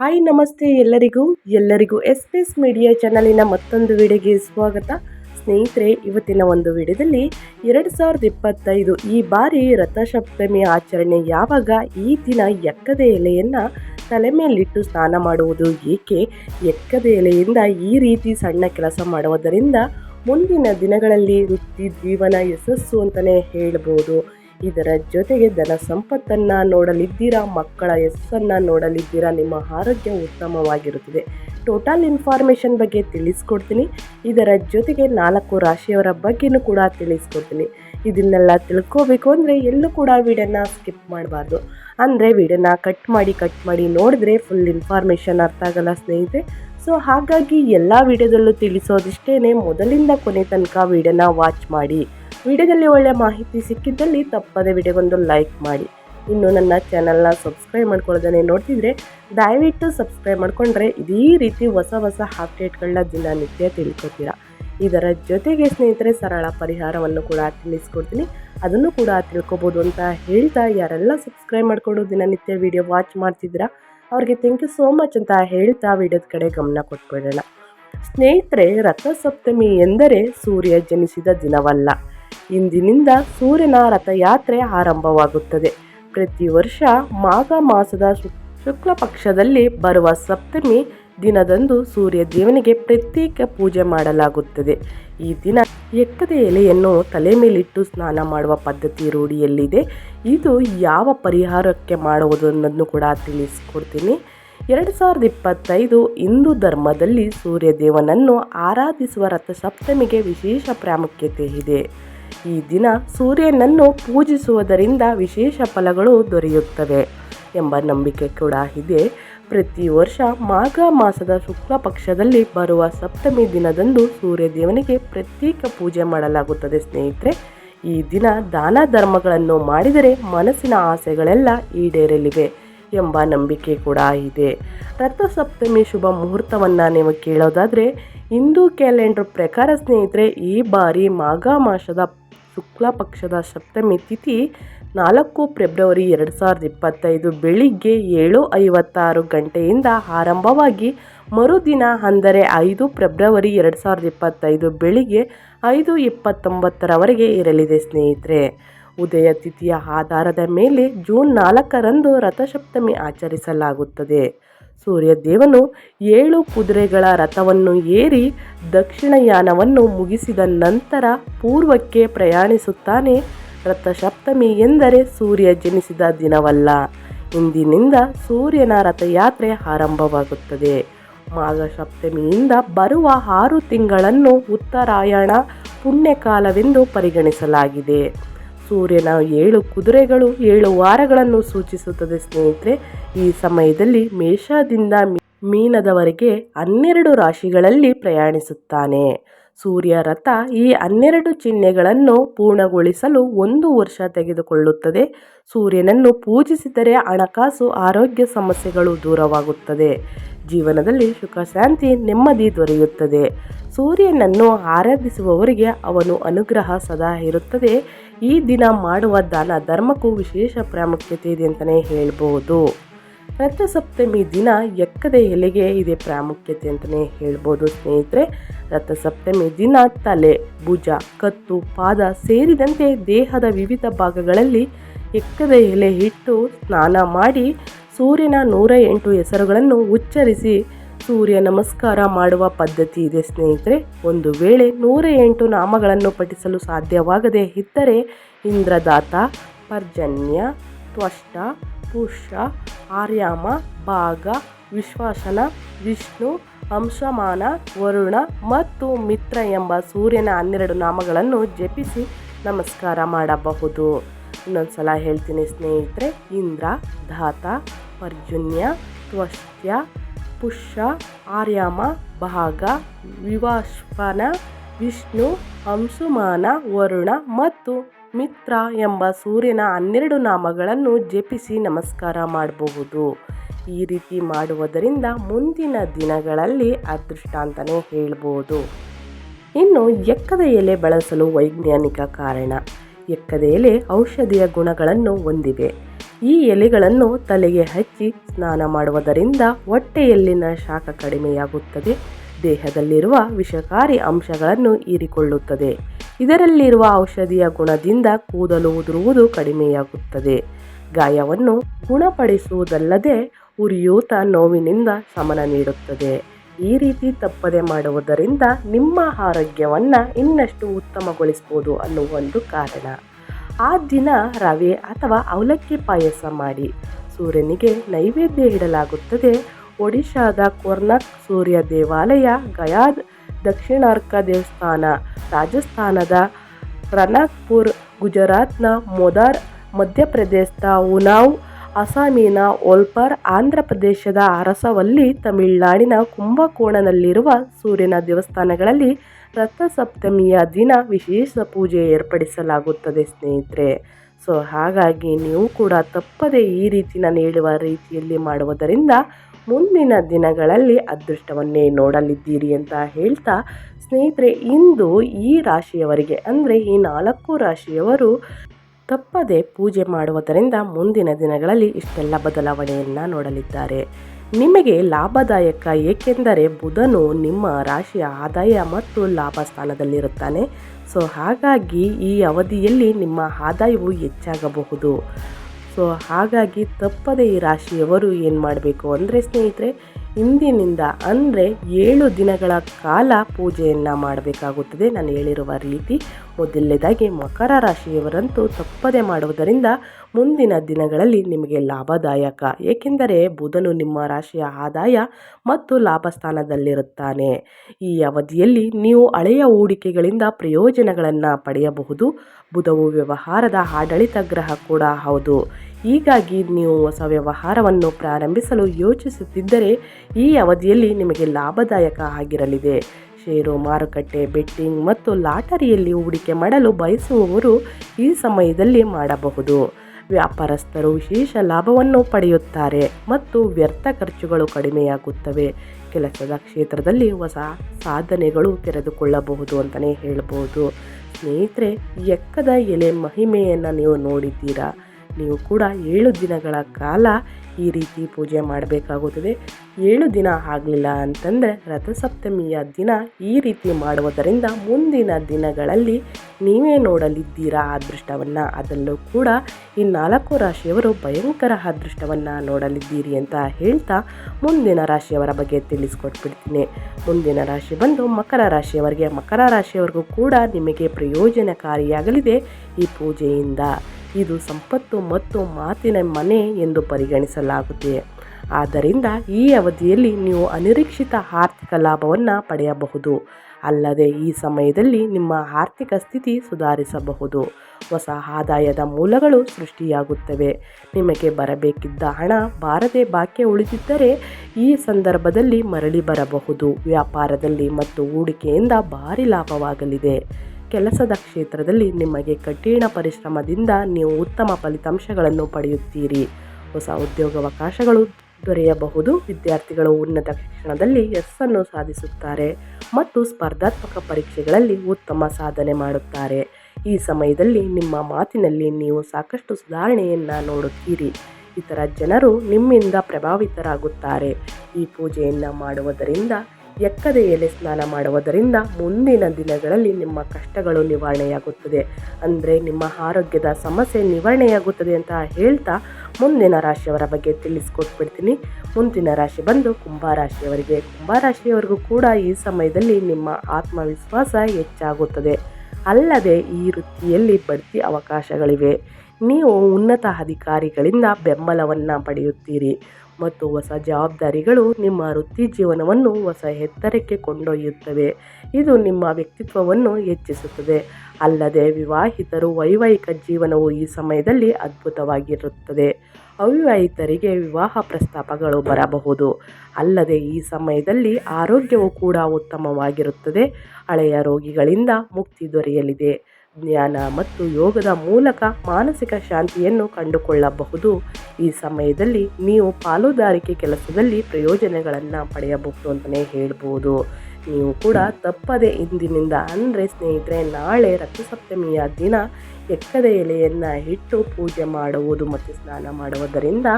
Hi, ನಮಸ್ತೆ ಎಲ್ಲರಿಗೂ. ಎಲ್ಲರಿಗೂ ಎಸ್ ಪಿ ಎಸ್ ಮೀಡಿಯಾ ಚಾನಲಿನ ಮತ್ತೊಂದು ವಿಡಿಯೋಗೆ ಸ್ವಾಗತ. ಸ್ನೇಹಿತರೆ, ಇವತ್ತಿನ ಒಂದು ವಿಡಿಯೋದಲ್ಲಿ ಎರಡು ಸಾವಿರದ ಇಪ್ಪತ್ತೈದು ಈ ಬಾರಿ ರಥಸಪ್ತಮಿ ಆಚರಣೆ ಯಾವಾಗ ಈ ದಿನ ಎಕ್ಕದ ಎಲೆಯನ್ನು ತಲೆ ಮೇಲಿಟ್ಟು ಸ್ನಾನ ಮಾಡುವುದು ಏಕೆ? ಎಕ್ಕದ ಎಲೆಯಿಂದ ಈ ರೀತಿ ಸಣ್ಣ ಕೆಲಸ ಮಾಡುವುದರಿಂದ ಮುಂದಿನ ದಿನಗಳಲ್ಲಿ ವೃತ್ತಿ, ಜೀವನ ಯಶಸ್ಸು ಅಂತಲೇ ಹೇಳ್ಬೋದು. ಇದರ ಜೊತೆಗೆ ಧನ ಸಂಪತ್ತನ್ನು ನೋಡಲಿದ್ದೀರಾ, ಮಕ್ಕಳ ಯಶಸ್ಸನ್ನು ನೋಡಲಿದ್ದೀರಾ, ನಿಮ್ಮ ಆರೋಗ್ಯ ಉತ್ತಮವಾಗಿರುತ್ತದೆ. ಟೋಟಲ್ ಇನ್ಫಾರ್ಮೇಷನ್ ಬಗ್ಗೆ ತಿಳಿಸ್ಕೊಡ್ತೀನಿ. ಇದರ ಜೊತೆಗೆ ನಾಲ್ಕು ರಾಶಿಯವರ ಬಗ್ಗೆನೂ ಕೂಡ ತಿಳಿಸ್ಕೊಡ್ತೀನಿ. ಇದನ್ನೆಲ್ಲ ತಿಳ್ಕೋಬೇಕು ಅಂದರೆ ಎಲ್ಲೂ ಕೂಡ ವಿಡಿಯೋನ ಸ್ಕಿಪ್ ಮಾಡಬಾರ್ದು. ಅಂದರೆ ವಿಡಿಯೋನ ಕಟ್ ಮಾಡಿ ಕಟ್ ಮಾಡಿ ನೋಡಿದ್ರೆ ಫುಲ್ ಇನ್ಫಾರ್ಮೇಷನ್ ಅರ್ಥ ಆಗಲ್ಲ ಸ್ನೇಹಿತರೆ. ಸೊ ಹಾಗಾಗಿ ಎಲ್ಲ ವಿಡಿಯೋದಲ್ಲೂ ತಿಳಿಸೋದಿಷ್ಟೇ ಮೊದಲಿಂದ ಕೊನೆ ತನಕ ವಿಡಿಯೋನ ವಾಚ್ ಮಾಡಿ. ವಿಡಿಯೋದಲ್ಲಿ ಒಳ್ಳೆಯ ಮಾಹಿತಿ ಸಿಕ್ಕಿದ್ದಲ್ಲಿ ತಪ್ಪದೆ ವಿಡಿಯೋಗೊಂದು ಲೈಕ್ ಮಾಡಿ. ಇನ್ನು ನನ್ನ ಚಾನಲ್ನ ಸಬ್ಸ್ಕ್ರೈಬ್ ಮಾಡ್ಕೊಳ್ಳೋದನ್ನೇ ನೋಡ್ತಿದ್ರೆ, ದಯವಿಟ್ಟು ಸಬ್ಸ್ಕ್ರೈಬ್ ಮಾಡಿಕೊಂಡ್ರೆ ಇದೇ ರೀತಿ ಹೊಸ ಹೊಸ ಅಪ್ಡೇಟ್ಗಳನ್ನ ದಿನನಿತ್ಯ ತಿಳ್ಕೊತೀರಾ. ಇದರ ಜೊತೆಗೆ ಸ್ನೇಹಿತರೆ, ಸರಳ ಪರಿಹಾರವನ್ನು ಕೂಡ ತಿಳಿಸ್ಕೊಡ್ತೀನಿ. ಅದನ್ನು ಕೂಡ ತಿಳ್ಕೊಬೋದು ಅಂತ ಹೇಳ್ತಾ ಯಾರೆಲ್ಲ ಸಬ್ಸ್ಕ್ರೈಬ್ ಮಾಡಿಕೊಂಡು ದಿನನಿತ್ಯ ವಿಡಿಯೋ ವಾಚ್ ಮಾಡ್ತಿದ್ದೀರಾ, ಅವ್ರಿಗೆ ಥ್ಯಾಂಕ್ ಯು ಸೋ ಮಚ್ ಅಂತ ಹೇಳ್ತಾ ವಿಡಿಯೋದ ಕಡೆ ಗಮನ ಕೊಟ್ಬಿಡೋಣ. ಸ್ನೇಹಿತರೆ, ರಥಸಪ್ತಮಿ ಎಂದರೆ ಸೂರ್ಯ ಜನಿಸಿದ ದಿನವಲ್ಲ. ಇಂದಿನಿಂದ ಸೂರ್ಯನ ರಥಯಾತ್ರೆ ಆರಂಭವಾಗುತ್ತದೆ. ಪ್ರತಿ ವರ್ಷ ಮಾಘ ಮಾಸದ ಶುಕ್ಲ ಪಕ್ಷದಲ್ಲಿ ಬರುವ ಸಪ್ತಮಿ ದಿನದಂದು ಸೂರ್ಯ ದೇವನಿಗೆ ಪ್ರತ್ಯೇಕ ಪೂಜೆ ಮಾಡಲಾಗುತ್ತದೆ. ಈ ದಿನ ಎಕ್ಕದ ಎಲೆಯನ್ನು ತಲೆ ಮೇಲಿಟ್ಟು ಸ್ನಾನ ಮಾಡುವ ಪದ್ಧತಿ ರೂಢಿಯಲ್ಲಿದೆ. ಇದು ಯಾವ ಪರಿಹಾರಕ್ಕೆ ಮಾಡುವುದು ಅನ್ನೋದನ್ನು ಕೂಡ ತಿಳಿಸ್ಕೊಡ್ತೀನಿ. ಎರಡು ಸಾವಿರದ ಇಪ್ಪತ್ತೈದು ಹಿಂದೂ ಧರ್ಮದಲ್ಲಿ ಸೂರ್ಯ ದೇವನನ್ನು ಆರಾಧಿಸುವ ರಥಸಪ್ತಮಿಗೆ ವಿಶೇಷ ಪ್ರಾಮುಖ್ಯತೆ ಇದೆ. ಈ ದಿನ ಸೂರ್ಯನನ್ನು ಪೂಜಿಸುವುದರಿಂದ ವಿಶೇಷ ಫಲಗಳು ದೊರೆಯುತ್ತವೆ ಎಂಬ ನಂಬಿಕೆ ಕೂಡ ಇದೆ. ಪ್ರತಿ ವರ್ಷ ಮಾಘ ಮಾಸದ ಶುಕ್ಲ ಪಕ್ಷದಲ್ಲಿ ಬರುವ ಸಪ್ತಮಿ ದಿನದಂದು ಸೂರ್ಯ ದೇವನಿಗೆ ಪ್ರತ್ಯೇಕ ಪೂಜೆ ಮಾಡಲಾಗುತ್ತದೆ ಸ್ನೇಹಿತರೆ. ಈ ದಿನ ದಾನ ಧರ್ಮಗಳನ್ನು ಮಾಡಿದರೆ ಮನಸ್ಸಿನ ಆಸೆಗಳೆಲ್ಲ ಈಡೇರಲಿವೆ ಎಂಬ ನಂಬಿಕೆ ಕೂಡ ಇದೆ. ರಥಸಪ್ತಮಿ ಶುಭ ಮುಹೂರ್ತವನ್ನು ನೀವು ಕೇಳೋದಾದರೆ, ಹಿಂದೂ ಕ್ಯಾಲೆಂಡರ್ ಪ್ರಕಾರ ಸ್ನೇಹಿತರೆ, ಈ ಬಾರಿ ಮಾಘ ಮಾಸದ ಶುಕ್ಲ ಪಕ್ಷದ ಸಪ್ತಮಿ ತಿಥಿ ನಾಲ್ಕು ಫೆಬ್ರವರಿ ಎರಡು ಸಾವಿರದ ಇಪ್ಪತ್ತೈದು ಬೆಳಿಗ್ಗೆ ಏಳು ಐವತ್ತಾರು ಗಂಟೆಯಿಂದ ಆರಂಭವಾಗಿ ಮರುದಿನ ಅಂದರೆ ಐದು ಫೆಬ್ರವರಿ ಎರಡು ಸಾವಿರದ ಇಪ್ಪತ್ತೈದು ಬೆಳಿಗ್ಗೆ ಐದು ಇಪ್ಪತ್ತೊಂಬತ್ತರವರೆಗೆ ಇರಲಿದೆ ಸ್ನೇಹಿತರೆ. ಉದಯ ತಿಥಿಯ ಆಧಾರದ ಮೇಲೆ ಜೂನ್ ನಾಲ್ಕರಂದು ರಥಸಪ್ತಮಿ ಆಚರಿಸಲಾಗುತ್ತದೆ. ಸೂರ್ಯದೇವನು ಏಳು ಕುದುರೆಗಳ ರಥವನ್ನು ಏರಿ ದಕ್ಷಿಣಯಾನವನ್ನು ಮುಗಿಸಿದ ನಂತರ ಪೂರ್ವಕ್ಕೆ ಪ್ರಯಾಣಿಸುತ್ತಾನೆ. ರಥಸಪ್ತಮಿ ಎಂದರೆ ಸೂರ್ಯ ಜನಿಸಿದ ದಿನವಲ್ಲ. ಇಂದಿನಿಂದ ಸೂರ್ಯನ ರಥಯಾತ್ರೆ ಆರಂಭವಾಗುತ್ತದೆ. ಮಾಘ ಸಪ್ತಮಿಯಿಂದ ಬರುವ ಆರು ತಿಂಗಳನ್ನು ಉತ್ತರಾಯಣ ಪುಣ್ಯಕಾಲವೆಂದು ಪರಿಗಣಿಸಲಾಗಿದೆ. ಸೂರ್ಯನ ಏಳು ಕುದುರೆಗಳು, ಏಳು ವಾರಗಳನ್ನು ಸೂಚಿಸುತ್ತದೆ ಸ್ನೇಹಿತರೆ. ಈ ಸಮಯದಲ್ಲಿ ಮೇಷದಿಂದ ಮೀನದವರೆಗೆ ಹನ್ನೆರಡು ರಾಶಿಗಳಲ್ಲಿ ಪ್ರಯಾಣಿಸುತ್ತಾನೆ. ಸೂರ್ಯ ರಥ ಈ ಹನ್ನೆರಡು ಚಿಹ್ನೆಗಳನ್ನು ಪೂರ್ಣಗೊಳಿಸಲು ಒಂದು ವರ್ಷ ತೆಗೆದುಕೊಳ್ಳುತ್ತದೆ. ಸೂರ್ಯನನ್ನು ಪೂಜಿಸಿದರೆ ಹಣಕಾಸು, ಆರೋಗ್ಯ ಸಮಸ್ಯೆಗಳು ದೂರವಾಗುತ್ತದೆ. ಜೀವನದಲ್ಲಿ ಸುಖ, ಶಾಂತಿ ನೆಮ್ಮದಿ ದೊರೆಯುತ್ತದೆ. ಸೂರ್ಯನನ್ನು ಆರಾಧಿಸುವವರಿಗೆ ಅವನು ಅನುಗ್ರಹ ಸದಾ ಇರುತ್ತದೆ. ಈ ದಿನ ಮಾಡುವ ದಾನ ಧರ್ಮಕ್ಕೂ ವಿಶೇಷ ಪ್ರಾಮುಖ್ಯತೆ ಇದೆ ಅಂತಲೇ ಹೇಳ್ಬೋದು. ರಥಸಪ್ತಮಿ ದಿನ ಎಕ್ಕದ ಎಲೆಗೆ ಇದೆ ಪ್ರಾಮುಖ್ಯತೆ ಅಂತಲೇ ಹೇಳ್ಬೋದು ಸ್ನೇಹಿತರೆ. ರಥಸಪ್ತಮಿ ದಿನ ತಲೆ, ಭುಜ, ಕತ್ತು, ಪಾದ ಸೇರಿದಂತೆ ದೇಹದ ವಿವಿಧ ಭಾಗಗಳಲ್ಲಿ ಎಕ್ಕದ ಎಲೆ ಇಟ್ಟು ಸ್ನಾನ ಮಾಡಿ ಸೂರ್ಯನ ನೂರ ಎಂಟು ಹೆಸರುಗಳನ್ನು ಉಚ್ಚರಿಸಿ ಸೂರ್ಯ ನಮಸ್ಕಾರ ಮಾಡುವ ಪದ್ಧತಿ ಇದೆ ಸ್ನೇಹಿತರೆ. ಒಂದು ವೇಳೆ ನೂರ ಎಂಟು ನಾಮಗಳನ್ನು ಪಠಿಸಲು ಸಾಧ್ಯವಾಗದೇ ಇದ್ದರೆ ಇಂದ್ರದಾತ, ಪರ್ಜನ್ಯ, ತ್ವಷ್ಟ ಪುಷ ಆರ್ಯಾಮ, ಭಾಗ, ವಿಶ್ವಾಸನ, ವಿಷ್ಣು ಅಂಶಮಾನ ವರುಣ ಮತ್ತು ಮಿತ್ರ ಎಂಬ ಸೂರ್ಯನ ಹನ್ನೆರಡು ನಾಮಗಳನ್ನು ಜಪಿಸಿ ನಮಸ್ಕಾರ ಮಾಡಬಹುದು. ಇನ್ನೊಂದು ಸಲ ಹೇಳ್ತೀನಿ ಸ್ನೇಹಿತರೆ, ಇಂದ್ರ, ಧಾತ, ಪರ್ಜುನ್ಯ, ತ್ವಷ್ಟ್ಯ, ಪುಷ್ಯ, ಆರ್ಯಾಮ, ಭಾಗ, ವಿವಾಶ್ವನ, ವಿಷ್ಣು ಅಂಶುಮಾನ ವರುಣ ಮತ್ತು ಮಿತ್ರ ಎಂಬ ಸೂರ್ಯನ ಹನ್ನೆರಡು ನಾಮಗಳನ್ನು ಜಪಿಸಿ ನಮಸ್ಕಾರ ಮಾಡಬಹುದು. ಈ ರೀತಿ ಮಾಡುವುದರಿಂದ ಮುಂದಿನ ದಿನಗಳಲ್ಲಿ ಅದೃಷ್ಟ ಅಂತಲೇ ಹೇಳ್ಬೋದು. ಇನ್ನು ಎಕ್ಕದ ಎಲೆ ಬಳಸಲು ವೈಜ್ಞಾನಿಕ ಕಾರಣ. ಎಕ್ಕದ ಎಲೆ ಔಷಧಿಯ ಗುಣಗಳನ್ನು ಹೊಂದಿವೆ. ಈ ಎಲೆಗಳನ್ನು ತಲೆಗೆ ಹಚ್ಚಿ ಸ್ನಾನ ಮಾಡುವುದರಿಂದ ಹೊಟ್ಟೆಯಲ್ಲಿನ ಶಾಖ ಕಡಿಮೆಯಾಗುತ್ತದೆ. ದೇಹದಲ್ಲಿರುವ ವಿಷಕಾರಿ ಅಂಶಗಳನ್ನು ಹೀರಿಕೊಳ್ಳುತ್ತದೆ. ಇದರಲ್ಲಿರುವ ಔಷಧಿಯ ಗುಣದಿಂದ ಕೂದಲು ಉದುರುವುದು ಕಡಿಮೆಯಾಗುತ್ತದೆ. ಗಾಯವನ್ನು ಗುಣಪಡಿಸುವುದಲ್ಲದೆ ಉರಿಯೂತ ನೋವಿನಿಂದ ಸಮನ ನೀಡುತ್ತದೆ. ಈ ರೀತಿ ತಪ್ಪದೆ ಮಾಡುವುದರಿಂದ ನಿಮ್ಮ ಆರೋಗ್ಯವನ್ನು ಇನ್ನಷ್ಟು ಉತ್ತಮಗೊಳಿಸ್ಬೋದು ಅನ್ನುವ ಒಂದು ಕಾರಣ. ಆ ದಿನ ರವೆ ಅಥವಾ ಅವಲಕ್ಕಿ ಪಾಯಸ ಮಾಡಿ. ಸೂರ್ಯನಿಗೆ ನೈವೇದ್ಯ ಇಡಲಾಗುತ್ತದೆ. ಒಡಿಶಾದ ಕೊರ್ನಕ್ ಸೂರ್ಯ ದೇವಾಲಯ, ಗಯಾದ್ ದಕ್ಷಿಣಾರ್ಕ ದೇವಸ್ಥಾನ, ರಾಜಸ್ಥಾನದ ರನಕ್ಪುರ್ ಗುಜರಾತ್ನ ಮೊದಾರ್, ಮಧ್ಯಪ್ರದೇಶದ ಉನಾವ್ ಅಸ್ಸಾಮಿನ ಓಲ್ಪರ್ ಆಂಧ್ರ ಪ್ರದೇಶದ ಅರಸವಲ್ಲಿ ತಮಿಳುನಾಡಿನ ಕುಂಭಕೋಣದಲ್ಲಿರುವ ಸೂರ್ಯನ ದೇವಸ್ಥಾನಗಳಲ್ಲಿ ರಥಸಪ್ತಮಿಯ ದಿನ ವಿಶೇಷ ಪೂಜೆ ಏರ್ಪಡಿಸಲಾಗುತ್ತದೆ, ಸ್ನೇಹಿತರೆ. ಸೊ, ಹಾಗಾಗಿ ನೀವು ಕೂಡ ತಪ್ಪದೆ ಈ ರೀತಿ ನಾನು ಹೇಳುವ ರೀತಿಯಲ್ಲಿ ಮಾಡುವುದರಿಂದ ಮುಂದಿನ ದಿನಗಳಲ್ಲಿ ಅದೃಷ್ಟವನ್ನೇ ನೋಡಲಿದ್ದೀರಿ ಅಂತ ಹೇಳ್ತಾ, ಸ್ನೇಹಿತರೆ, ಇಂದು ಈ ರಾಶಿಯವರಿಗೆ, ಅಂದರೆ ಈ ನಾಲ್ಕು ರಾಶಿಯವರು ತಪ್ಪದೆ ಪೂಜೆ ಮಾಡುವುದರಿಂದ ಮುಂದಿನ ದಿನಗಳಲ್ಲಿ ಇಷ್ಟೆಲ್ಲ ಬದಲಾವಣೆಯನ್ನು ನೋಡಲಿದ್ದಾರೆ. ನಿಮಗೆ ಲಾಭದಾಯಕ, ಏಕೆಂದರೆ ಬುಧನು ನಿಮ್ಮ ರಾಶಿಯ ಆದಾಯ ಮತ್ತು ಲಾಭ ಸ್ಥಾನದಲ್ಲಿರುತ್ತಾನೆ. ಸೊ, ಹಾಗಾಗಿ ಈ ಅವಧಿಯಲ್ಲಿ ನಿಮ್ಮ ಆದಾಯವು ಹೆಚ್ಚಾಗಬಹುದು. ಸೊ, ಹಾಗಾಗಿ ತಪ್ಪದೆ ಈ ರಾಶಿಯವರು ಏನು ಮಾಡಬೇಕು ಅಂದರೆ ಸ್ನೇಹಿತರೆ ಇಂದಿನಿಂದ ಅಂದರೆ ಏಳು ದಿನಗಳ ಕಾಲ ಪೂಜೆಯನ್ನು ಮಾಡಬೇಕಾಗುತ್ತದೆ. ನಾನು ಹೇಳಿರುವ ರೀತಿ ಮೊದಲನೇದಾಗಿ ಮಕರ ರಾಶಿಯವರಂತೂ ತಪ್ಪದೆ ಮಾಡುವುದರಿಂದ ಮುಂದಿನ ದಿನಗಳಲ್ಲಿ ನಿಮಗೆ ಲಾಭದಾಯಕ. ಏಕೆಂದರೆ ಬುಧನು ನಿಮ್ಮ ರಾಶಿಯ ಆದಾಯ ಮತ್ತು ಲಾಭ ಸ್ಥಾನದಲ್ಲಿರುತ್ತಾನೆ ಈ ಅವಧಿಯಲ್ಲಿ ನೀವು ಹಳೆಯ ಹೂಡಿಕೆಗಳಿಂದ ಪ್ರಯೋಜನಗಳನ್ನು ಪಡೆಯಬಹುದು. ಬುಧವು ವ್ಯವಹಾರದ ಆಡಳಿತ ಗ್ರಹ ಕೂಡ ಹೌದು. ಹೀಗಾಗಿ ನೀವು ಹೊಸ ವ್ಯವಹಾರವನ್ನು ಪ್ರಾರಂಭಿಸಲು ಯೋಚಿಸುತ್ತಿದ್ದರೆ ಈ ಅವಧಿಯಲ್ಲಿ ನಿಮಗೆ ಲಾಭದಾಯಕ ಆಗಿರಲಿದೆ. ಷೇರು, ಮಾರುಕಟ್ಟೆ, ಬೆಟ್ಟಿಂಗ್ ಮತ್ತು ಲಾಟರಿಯಲ್ಲಿ ಹೂಡಿಕೆ ಮಾಡಲು ಬಯಸುವವರು ಈ ಸಮಯದಲ್ಲಿ ಮಾಡಬಹುದು. ವ್ಯಾಪಾರಸ್ಥರು ವಿಶೇಷ ಲಾಭವನ್ನು ಪಡೆಯುತ್ತಾರೆ ಮತ್ತು ವ್ಯರ್ಥ ಖರ್ಚುಗಳು ಕಡಿಮೆಯಾಗುತ್ತವೆ. ಕೆಲಸದ ಕ್ಷೇತ್ರದಲ್ಲಿ ಹೊಸ ಸಾಧನೆಗಳು ತೆರೆದುಕೊಳ್ಳಬಹುದು ಅಂತಲೇ ಹೇಳ್ಬೋದು. ಸ್ನೇಹಿತರೆ ಎಕ್ಕದ ಎಲೆ ಮಹಿಮೆಯನ್ನು ನೀವು ನೋಡಿದ್ದೀರಾ? ನೀವು ಕೂಡ ಏಳು ದಿನಗಳ ಕಾಲ ಈ ರೀತಿ ಪೂಜೆ ಮಾಡಬೇಕಾಗುತ್ತದೆ. ಏಳು ದಿನ ಆಗಲಿಲ್ಲ ಅಂತಂದರೆ ರಥಸಪ್ತಮಿಯ ದಿನ ಈ ರೀತಿ ಮಾಡುವುದರಿಂದ ಮುಂದಿನ ದಿನಗಳಲ್ಲಿ ನೀವೇ ನೋಡಲಿದ್ದೀರಾ ಅದೃಷ್ಟವನ್ನು? ಅದರಲ್ಲೂ ಕೂಡ ಈ ನಾಲ್ಕು ರಾಶಿಯವರು ಭಯಂಕರ ಅದೃಷ್ಟವನ್ನು ನೋಡಲಿದ್ದೀರಿ ಅಂತ ಹೇಳ್ತಾ ಮುಂದಿನ ರಾಶಿಯವರ ಬಗ್ಗೆ ತಿಳಿಸ್ಕೊಟ್ಬಿಡ್ತೀನಿ. ಮುಂದಿನ ರಾಶಿ ಬಂದು ಮಕರ ರಾಶಿಯವರಿಗೆ, ಮಕರ ರಾಶಿಯವರೆಗೂ ಕೂಡ ನಿಮಗೆ ಪ್ರಯೋಜನಕಾರಿಯಾಗಲಿದೆ ಈ ಪೂಜೆಯಿಂದ. ಇದು ಸಂಪತ್ತು ಮತ್ತು ಮಾತಿನ ಮನೆ ಎಂದು ಪರಿಗಣಿಸಲಾಗುತ್ತದೆ. ಆದ್ದರಿಂದ ಈ ಅವಧಿಯಲ್ಲಿ ನೀವು ಅನಿರೀಕ್ಷಿತ ಆರ್ಥಿಕ ಲಾಭವನ್ನು ಪಡೆಯಬಹುದು. ಅಲ್ಲದೆ ಈ ಸಮಯದಲ್ಲಿ ನಿಮ್ಮ ಆರ್ಥಿಕ ಸ್ಥಿತಿ ಸುಧಾರಿಸಬಹುದು. ಹೊಸ ಆದಾಯದ ಮೂಲಗಳು ಸೃಷ್ಟಿಯಾಗುತ್ತವೆ. ನಿಮಗೆ ಬರಬೇಕಿದ್ದ ಹಣ ಬಾರದೆ ಬಾಕಿ ಉಳಿದಿದ್ದರೆ ಈ ಸಂದರ್ಭದಲ್ಲಿ ಮರಳಿ ಬರಬಹುದು. ವ್ಯಾಪಾರದಲ್ಲಿ ಮತ್ತು ಹೂಡಿಕೆಯಿಂದ ಭಾರಿ ಲಾಭವಾಗಲಿದೆ. ಕೆಲಸದ ಕ್ಷೇತ್ರದಲ್ಲಿ ನಿಮಗೆ ಕಠಿಣ ಪರಿಶ್ರಮದಿಂದ ನೀವು ಉತ್ತಮ ಫಲಿತಾಂಶಗಳನ್ನು ಪಡೆಯುತ್ತೀರಿ. ಹೊಸ ಉದ್ಯೋಗಾವಕಾಶಗಳು ದೊರೆಯಬಹುದು. ವಿದ್ಯಾರ್ಥಿಗಳು ಉನ್ನತ ಶಿಕ್ಷಣದಲ್ಲಿ ಯಶಸ್ಸನ್ನು ಸಾಧಿಸುತ್ತಾರೆ ಮತ್ತು ಸ್ಪರ್ಧಾತ್ಮಕ ಪರೀಕ್ಷೆಗಳಲ್ಲಿ ಉತ್ತಮ ಸಾಧನೆ ಮಾಡುತ್ತಾರೆ. ಈ ಸಮಯದಲ್ಲಿ ನಿಮ್ಮ ಮಾತಿನಲ್ಲಿ ನೀವು ಸಾಕಷ್ಟು ಸುಧಾರಣೆಯನ್ನು ನೋಡುತ್ತೀರಿ. ಇತರ ಜನರು ನಿಮ್ಮಿಂದ ಪ್ರಭಾವಿತರಾಗುತ್ತಾರೆ. ಈ ಪೂಜೆಯನ್ನು ಮಾಡುವುದರಿಂದ ಎಕ್ಕದ ಎಲೆ ಸ್ನಾನ ಮಾಡುವುದರಿಂದ ಮುಂದಿನ ದಿನಗಳಲ್ಲಿ ನಿಮ್ಮ ಕಷ್ಟಗಳು ನಿವಾರಣೆಯಾಗುತ್ತದೆ. ಅಂದರೆ ನಿಮ್ಮ ಆರೋಗ್ಯದ ಸಮಸ್ಯೆ ನಿವಾರಣೆಯಾಗುತ್ತದೆ ಅಂತ ಹೇಳ್ತಾ ಮುಂದಿನ ರಾಶಿಯವರ ಬಗ್ಗೆ ತಿಳಿಸ್ಕೊಟ್ಬಿಡ್ತೀನಿ. ಮುಂದಿನ ರಾಶಿ ಬಂದು ಕುಂಭರಾಶಿಯವರಿಗೆ, ಕುಂಭರಾಶಿಯವರಿಗೂ ಕೂಡ ಈ ಸಮಯದಲ್ಲಿ ನಿಮ್ಮ ಆತ್ಮವಿಶ್ವಾಸ ಹೆಚ್ಚಾಗುತ್ತದೆ. ಅಲ್ಲದೆ ಈ ವೃತ್ತಿಯಲ್ಲಿ ಬಡ್ತಿ ಅವಕಾಶಗಳಿವೆ. ನೀವು ಉನ್ನತ ಅಧಿಕಾರಿಗಳಿಂದ ಬೆಂಬಲವನ್ನು ಪಡೆಯುತ್ತೀರಿ. ಮತ್ತು ಹೊಸ ಜವಾಬ್ದಾರಿಗಳು ನಿಮ್ಮ ವೃತ್ತಿ ಜೀವನವನ್ನು ಹೊಸ ಎತ್ತರಕ್ಕೆ ಕೊಂಡೊಯ್ಯುತ್ತವೆ. ಇದು ನಿಮ್ಮ ವ್ಯಕ್ತಿತ್ವವನ್ನು ಹೆಚ್ಚಿಸುತ್ತದೆ. ಅಲ್ಲದೆ ವಿವಾಹಿತರು ವೈವಾಹಿಕ ಜೀವನವು ಈ ಸಮಯದಲ್ಲಿ ಅದ್ಭುತವಾಗಿರುತ್ತದೆ. ಅವಿವಾಹಿತರಿಗೆ ವಿವಾಹ ಪ್ರಸ್ತಾಪಗಳು ಬರಬಹುದು. ಅಲ್ಲದೆ ಈ ಸಮಯದಲ್ಲಿ ಆರೋಗ್ಯವು ಕೂಡ ಉತ್ತಮವಾಗಿರುತ್ತದೆ. ಹಳೆಯ ರೋಗಿಗಳಿಂದ ಮುಕ್ತಿ ದೊರೆಯಲಿದೆ. ಜ್ಞಾನ ಮತ್ತು ಯೋಗದ ಮೂಲಕ ಮಾನಸಿಕ ಶಾಂತಿಯನ್ನು ಕಂಡುಕೊಳ್ಳಬಹುದು. ಈ ಸಮಯದಲ್ಲಿ ನೀವು ಪಾಲುದಾರಿಕೆ ಕೆಲಸದಲ್ಲಿ ಪ್ರಯೋಜನಗಳನ್ನು ಪಡೆಯಬಹುದು ಅಂತಲೇ ಹೇಳ್ಬೋದು. ನೀವು ಕೂಡ ತಪ್ಪದೆ ಇಂದಿನಿಂದ ಅಂದರೆ ಸ್ನೇಹಿತರೆ, ನಾಳೆ ರಥಸಪ್ತಮಿಯ ದಿನ ಎಕ್ಕದ ಎಲೆಯನ್ನು ಇಟ್ಟು ಪೂಜೆ ಮಾಡುವುದು ಮತ್ತು ಸ್ನಾನ ಮಾಡುವುದರಿಂದ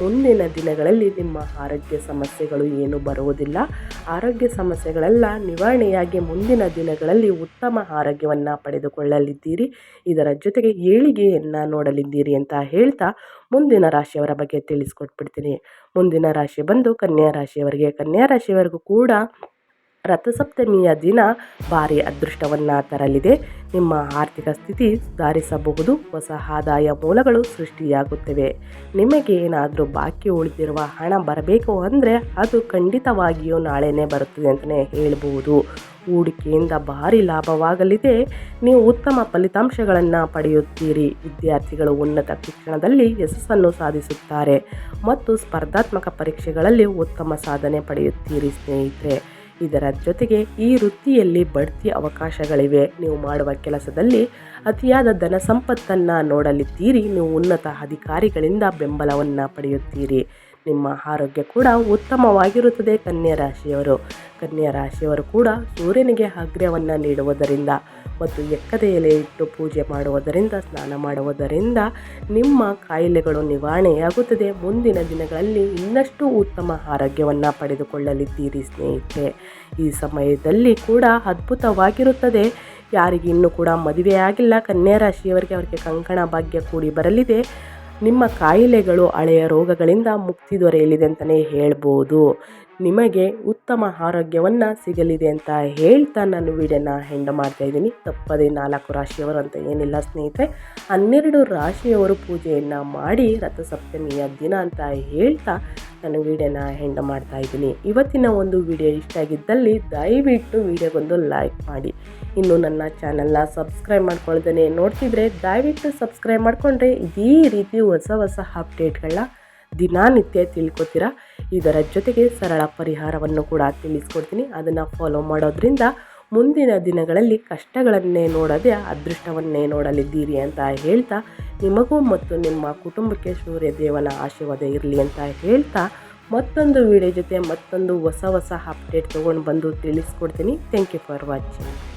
ಮುಂದಿನ ದಿನಗಳಲ್ಲಿ ನಿಮ್ಮ ಆರೋಗ್ಯ ಸಮಸ್ಯೆಗಳು ಏನು ಬರುವುದಿಲ್ಲ. ಆರೋಗ್ಯ ಸಮಸ್ಯೆಗಳೆಲ್ಲ ನಿವಾರಣೆಯಾಗಿ ಮುಂದಿನ ದಿನಗಳಲ್ಲಿ ಉತ್ತಮ ಆರೋಗ್ಯವನ್ನು ಪಡೆದುಕೊಳ್ಳಲಿದ್ದೀರಿ. ಇದರ ಜೊತೆಗೆ ಏಳಿಗೆಯನ್ನು ನೋಡಲಿದ್ದೀರಿ ಅಂತ ಹೇಳ್ತಾ ಮುಂದಿನ ರಾಶಿಯವರ ಬಗ್ಗೆ ತಿಳಿಸ್ಕೊಟ್ಬಿಡ್ತೀನಿ. ಮುಂದಿನ ರಾಶಿ ಬಂದು ಕನ್ಯಾ ರಾಶಿಯವರಿಗೆ, ಕನ್ಯಾ ರಾಶಿಯವರೆಗೂ ಕೂಡ ರಥಸಪ್ತಮಿಯ ದಿನ ಭಾರಿ ಅದೃಷ್ಟವನ್ನು ತರಲಿದೆ. ನಿಮ್ಮ ಆರ್ಥಿಕ ಸ್ಥಿತಿ ಸುಧಾರಿಸಬಹುದು. ಹೊಸ ಆದಾಯ ಮೂಲಗಳು ಸೃಷ್ಟಿಯಾಗುತ್ತವೆ. ನಿಮಗೆ ಏನಾದರೂ ಬಾಕಿ ಉಳಿದಿರುವ ಹಣ ಬರಬೇಕು ಅಂದರೆ ಅದು ಖಂಡಿತವಾಗಿಯೂ ನಾಳೆನೇ ಬರುತ್ತದೆ ಅಂತಲೇ ಹೇಳಬಹುದು. ಹೂಡಿಕೆಯಿಂದ ಭಾರಿ ಲಾಭವಾಗಲಿದೆ. ನೀವು ಉತ್ತಮ ಫಲಿತಾಂಶಗಳನ್ನು ಪಡೆಯುತ್ತೀರಿ. ವಿದ್ಯಾರ್ಥಿಗಳು ಉನ್ನತ ಶಿಕ್ಷಣದಲ್ಲಿ ಯಶಸ್ಸನ್ನು ಸಾಧಿಸುತ್ತಾರೆ. ಮತ್ತು ಸ್ಪರ್ಧಾತ್ಮಕ ಪರೀಕ್ಷೆಗಳಲ್ಲಿ ಉತ್ತಮ ಸಾಧನೆ ಪಡೆಯುತ್ತೀರಿ ಸ್ನೇಹಿತರೆ. ಇದರ ಜೊತೆಗೆ ಈ ವೃತ್ತಿಯಲ್ಲಿ ಬಡ್ತಿ ಅವಕಾಶಗಳಿವೆ. ನೀವು ಮಾಡುವ ಕೆಲಸದಲ್ಲಿ ಅತಿಯಾದ ಧನ ಸಂಪತ್ತನ್ನು ನೋಡಲಿದ್ದೀರಿ. ನೀವು ಉನ್ನತ ಅಧಿಕಾರಿಗಳಿಂದ ಬೆಂಬಲವನ್ನು ಪಡೆಯುತ್ತೀರಿ. ನಿಮ್ಮ ಆರೋಗ್ಯ ಕೂಡ ಉತ್ತಮವಾಗಿರುತ್ತದೆ ಕನ್ಯಾ ರಾಶಿಯವರು. ಕನ್ಯಾ ರಾಶಿಯವರು ಕೂಡ ಸೂರ್ಯನಿಗೆ ಅಗ್ರ್ಯವನ್ನು ನೀಡುವುದರಿಂದ ಮತ್ತು ಎಕ್ಕದ ಎಲೆ ಇಟ್ಟು ಪೂಜೆ ಮಾಡುವುದರಿಂದ, ಸ್ನಾನ ಮಾಡುವುದರಿಂದ ನಿಮ್ಮ ಕಾಯಿಲೆಗಳು ನಿವಾರಣೆಯಾಗುತ್ತದೆ. ಮುಂದಿನ ದಿನಗಳಲ್ಲಿ ಇನ್ನಷ್ಟು ಉತ್ತಮ ಆರೋಗ್ಯವನ್ನು ಪಡೆದುಕೊಳ್ಳಲಿದ್ದೀರಿ ಸ್ನೇಹಿತರೆ. ಈ ಸಮಯದಲ್ಲಿ ಕೂಡ ಅದ್ಭುತವಾಗಿರುತ್ತದೆ. ಯಾರಿಗೆ ಇನ್ನೂ ಕೂಡ ಮದುವೆ ಆಗಿಲ್ಲ. ಕನ್ಯಾ ರಾಶಿಯವರಿಗೆ ಅವರಿಗೆ ಕಂಕಣ ಭಾಗ್ಯ ಕೂಡಿ ಬರಲಿದೆ. ನಿಮ್ಮ ಕಾಯಿಲೆಗಳು, ಹಳೆಯ ರೋಗಗಳಿಂದ ಮುಕ್ತಿ ದೊರೆಯಲಿದೆ ಅಂತಲೇ ಹೇಳ್ಬೋದು. ನಿಮಗೆ ಉತ್ತಮ ಆರೋಗ್ಯವನ್ನು ಸಿಗಲಿದೆ ಅಂತ ಹೇಳ್ತಾ ನಾನು ವೀಡಿಯೋನ ಹೆಂಡ ಮಾಡ್ತಾಯಿದ್ದೀನಿ ತಪ್ಪದೇ ನಾಲ್ಕು ರಾಶಿಯವರು ಅಂತ ಏನಿಲ್ಲ ಸ್ನೇಹಿತರೆ. ಹನ್ನೆರಡು ರಾಶಿಯವರು ಪೂಜೆಯನ್ನು ಮಾಡಿ ರಥಸಪ್ತಮಿಯ ದಿನ ಅಂತ ಹೇಳ್ತಾ ನಾನು ವೀಡಿಯೋನ ಹೆಂಡ ಮಾಡ್ತಾ ಇದ್ದೀನಿ. ಇವತ್ತಿನ ಒಂದು ವಿಡಿಯೋ ಇಷ್ಟ ಆಗಿದ್ದಲ್ಲಿ ದಯವಿಟ್ಟು ವಿಡಿಯೋಗೊಂದು ಲೈಕ್ ಮಾಡಿ. ಇನ್ನು ನನ್ನ ಚಾನಲ್ನ ಸಬ್ಸ್ಕ್ರೈಬ್ ಮಾಡ್ಕೊಳ್ದೇ ನೋಡ್ತಿದ್ರೆ ದಯವಿಟ್ಟು ಸಬ್ಸ್ಕ್ರೈಬ್ ಮಾಡಿಕೊಂಡ್ರೆ ಇದೇ ರೀತಿ ಹೊಸ ಹೊಸ ಅಪ್ಡೇಟ್ಗಳನ್ನ ದಿನನಿತ್ಯ ತಿಳ್ಕೊತೀರಾ? ಇದರ ಜೊತೆಗೆ ಸರಳ ಪರಿಹಾರವನ್ನು ಕೂಡ ತಿಳಿಸ್ಕೊಡ್ತೀನಿ. ಅದನ್ನು ಫಾಲೋ ಮಾಡೋದ್ರಿಂದ ಮುಂದಿನ ದಿನಗಳಲ್ಲಿ ಕಷ್ಟಗಳನ್ನೇ ನೋಡದೆ ಅದೃಷ್ಟವನ್ನೇ ನೋಡಲಿದ್ದೀರಿ ಅಂತ ಹೇಳ್ತಾ, ನಿಮಗೂ ಮತ್ತು ನಿಮ್ಮ ಕುಟುಂಬಕ್ಕೆ ಸೂರ್ಯ ದೇವನ ಆಶೀರ್ವಾದ ಇರಲಿ ಅಂತ ಹೇಳ್ತಾ, ಮತ್ತೊಂದು ವಿಡಿಯೋ ಜೊತೆ ಮತ್ತೊಂದು ಹೊಸ ಹೊಸ ಅಪ್ಡೇಟ್ ತೊಗೊಂಡು ಬಂದು ತಿಳಿಸ್ಕೊಡ್ತೀನಿ. Thank you for watching